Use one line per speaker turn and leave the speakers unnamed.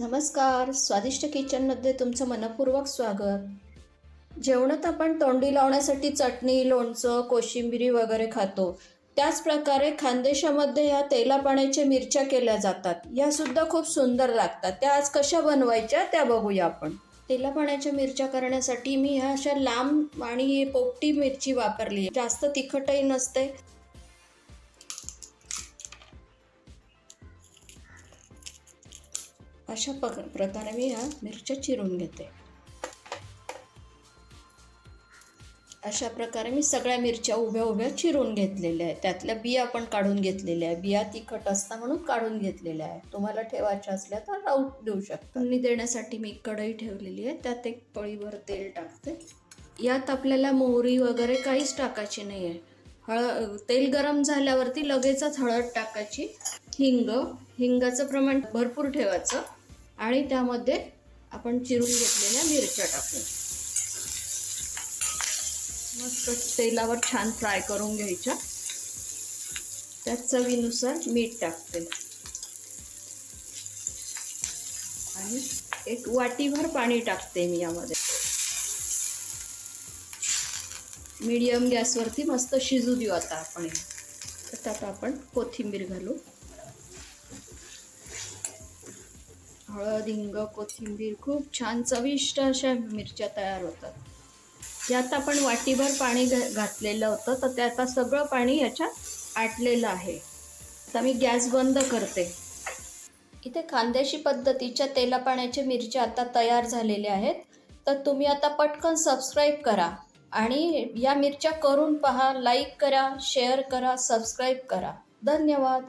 नमस्कार. स्वादिष्ट किचनमध्ये तुमचं मनपूर्वक स्वागत. जेवणात आपण तोंडी लावण्यासाठी चटणी लोणचं कोशिंबिरी वगैरे खातो. त्याच प्रकारे खानदेशामध्ये ह्या तेलापाण्याच्या मिरच्या केल्या जातात. ह्या सुद्धा खूप सुंदर लागतात. त्या आज कशा बनवायच्या त्या बघूया आपण. तेलापाण्याच्या मिरच्या करण्यासाठी मी ह्या अशा लांब आणि पोपटी मिरची वापरली जास्त तिखटही नसते. अशा पक प्रकारे मी ह्या मिरच्या चिरून घेते. अशा प्रकारे मी सगळ्या मिरच्या उभ्या उभ्या चिरून घेतलेल्या आहेत. त्यातल्या बिया पण काढून घेतलेल्या आहे बिया तिखट असता म्हणून काढून घेतलेल्या आहे तुम्हाला ठेवायच्या असल्या तर राहू देऊ शकता. मी देण्यासाठी मी कढई ठेवलेली आहे. त्यात एक पळीभर तेल टाकते. यात आपल्याला मोहरी वगैरे काहीच टाकायची नाही आहे हळ तेल गरम झाल्यावरती लगेचच हळद टाकायची. हिंग हिंगाचं प्रमाण भरपूर ठेवायचं. आणि त्यामध्ये आपण चिरून घेतलेल्या मिरच्या टाकू. मस्त तेलावर छान फ्राय करून घ्यायच्या. त्यात चवीनुसार मीठ टाकते. आणि एक वाटीभर पाणी टाकते मी यामध्ये. मीडियम गॅसवरती मस्त शिजू देऊ आता आपण. त्यात आपण कोथिंबीर घालू. हळद हिंग कोथिंबीर खूप छान चविष्ट अशा मिरच्या तयार होतात. यात आपण वाटीभर पाणी घातलेलं होतं तर ते आता सगळं पाणी याच्यात आटलेलं आहे. तर मी गॅस बंद करते. इथे खानदेशी पद्धतीच्या तेलापाण्याच्या मिरच्या आता तयार झालेल्या आहेत. तर तुम्ही आता पटकन सबस्क्राईब करा आणि या मिरच्या करून पहा लाईक करा शेअर करा सबस्क्राईब करा. धन्यवाद.